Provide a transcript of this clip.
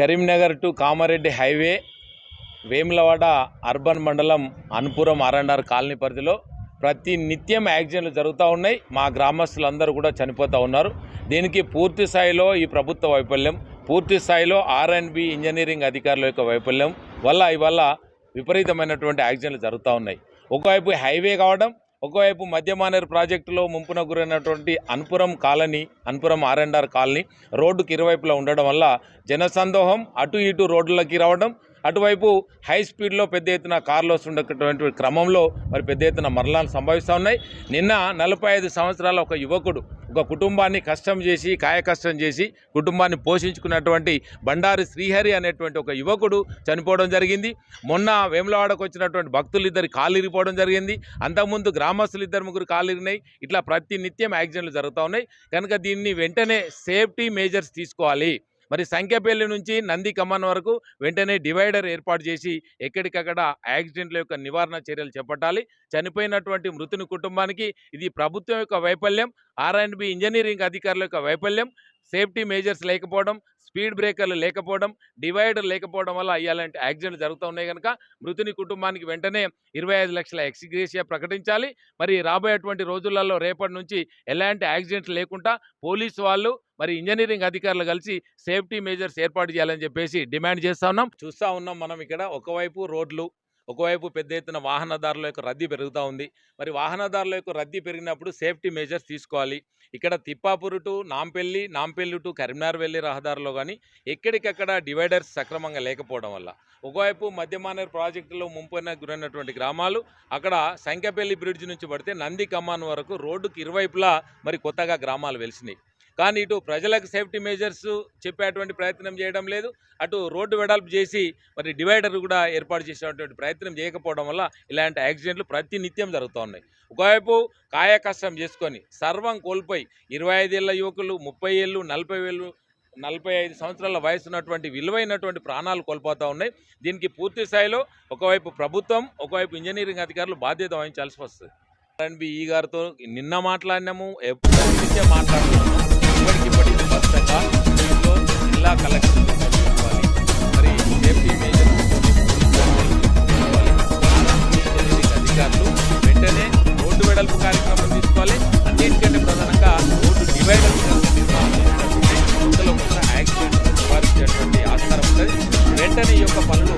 Karimnagar to Kamareddy highway Vemulawada urban మండలం Anupuram RNR colony పరిధిలో ప్రతి నిత్యం యాక్సిడెంట్లు జరుగుతూ ఉన్నాయి. మా గ్రామస్తులందరూ కూడా చనిపోతూ ఉన్నారు. దీనికి పూర్తి స్థాయిలో ఈ ప్రభుత్వ వైఫల్యం పూర్తి స్థాయిలో ఆర్ అండ్ బి ఇంజనీరింగ్ అధికారుల యొక్క వైఫల్యం వల్ల ఇవల్ల విపరీతమైనటువంటి యాక్సిడెంట్లు జరుగుతూ ఉన్నాయి. ఒకవైపు హైవే కావడం ఒకవైపు మధ్యమానేరు ప్రాజెక్టులో ముంపున గురైనటువంటి Anpuram colony Anpuram R and R colony రోడ్డుకి ఇరువైపులా ఉండడం వల్ల జనసందోహం అటు ఇటు రోడ్లకి రావడం అటువైపు హై స్పీడ్లో పెద్ద ఎత్తున కార్లు వస్తుండేటువంటి క్రమంలో మరి పెద్ద ఎత్తున మరణాలు సంభవిస్తూ ఉన్నాయి. నిన్న నలభై ఐదు సంవత్సరాల ఒక యువకుడు ఒక కుటుంబాన్ని కష్టం చేసి కాయ కష్టం చేసి కుటుంబాన్ని పోషించుకున్నటువంటి బండారి శ్రీహరి అనేటువంటి ఒక యువకుడు చనిపోవడం జరిగింది. మొన్న వేములవాడకు వచ్చినటువంటి భక్తులు ఇద్దరు కాలిరిపోవడం జరిగింది. అంతకుముందు గ్రామస్తులు ఇద్దరు ముగ్గురు కాలిరినాయి ఇట్లా ప్రతి నిత్యం యాక్సిడెంట్లు జరుగుతూ ఉన్నాయి. కనుక దీన్ని వెంటనే సేఫ్టీ మేజర్స్ తీసుకోవాలి. మరి సంఖ్యపల్లి నుంచి నంది కమాన్ వరకు వెంటనే డివైడర్ ఏర్పాటు చేసి ఎక్కడికక్కడ యాక్సిడెంట్ల యొక్క నివారణ చర్యలు చేపట్టాలి. చనిపోయినటువంటి మృతుని కుటుంబానికి ఇది ప్రభుత్వం యొక్క వైఫల్యం ఆర్ అండ్ బి ఇంజనీరింగ్ అధికారుల యొక్క వైఫల్యం సేఫ్టీ మేజర్స్ లేకపోవడం స్పీడ్ బ్రేకర్లు లేకపోవడం డివైడర్ లేకపోవడం వల్ల ఇలాంటి యాక్సిడెంట్లు జరుగుతూ ఉన్నాయి కనుక మృతుని కుటుంబానికి వెంటనే ఇరవై ఐదు లక్షల ఎక్స్గ్రేషియా ప్రకటించాలి. మరి రాబోయేటువంటి రోజులలో రేపటి నుంచి ఎలాంటి యాక్సిడెంట్స్ లేకుండా పోలీసు వాళ్ళు మరి ఇంజనీరింగ్ అధికారులు కలిసి సేఫ్టీ మేజర్స్ ఏర్పాటు చేయాలని చెప్పేసి డిమాండ్ చేస్తా ఉన్నాం. చూస్తూ ఉన్నాం మనం ఇక్కడ. ఒకవైపు రోడ్లు ఒకవైపు పెద్ద ఎత్తున వాహనదారుల యొక్క రద్దీ పెరుగుతూ ఉంది. మరి వాహనదారుల యొక్క రద్దీ పెరిగినప్పుడు సేఫ్టీ మెజర్స్ తీసుకోవాలి. ఇక్కడ తిప్పాపూరు టు నాంపెల్లి నాంపెల్లి టు కరీంనగర్ వెళ్ళే రహదారిలో కానీ ఎక్కడికక్కడ డివైడర్స్ సక్రమంగా లేకపోవడం వల్ల. ఒకవైపు మధ్యమానేర్ ప్రాజెక్టులో ముంపున గురైనటువంటి గ్రామాలు అక్కడ సంఖ్యపల్లి బ్రిడ్జ్ నుంచి పడితే నంది కమాన్ వరకు రోడ్డుకి ఇరువైపులా మరి కొత్తగా గ్రామాలు వెలిసినాయి. కానీ ఇటు ప్రజలకు సేఫ్టీ మెజర్స్ చెప్పేటువంటి ప్రయత్నం చేయడం లేదు. అటు రోడ్డు వెడల్పు చేసి మరి డివైడర్ కూడా ఏర్పాటు చేసేటువంటి ప్రయత్నం చేయకపోవడం వల్ల ఇలాంటి యాక్సిడెంట్లు ప్రతి నిత్యం జరుగుతూ ఉన్నాయి. ఒకవైపు కాయ కష్టం చేసుకొని సర్వం కోల్పోయి ఇరవై ఐదేళ్ళ యువకులు ముప్పై ఏళ్ళు నలభై ఏళ్ళు నలభై ఐదు సంవత్సరాల వయసు ఉన్నటువంటి విలువైనటువంటి ప్రాణాలు కోల్పోతూ ఉన్నాయి. దీనికి పూర్తి స్థాయిలో ఒకవైపు ప్రభుత్వం ఒకవైపు ఇంజనీరింగ్ అధికారులు బాధ్యత వహించాల్సి వస్తుంది. ఎన్బి ఈ గారితో నిన్న మాట్లాడినాము ఎప్పుడు నుంచే వెంటనే ఈ యొక్క పనులు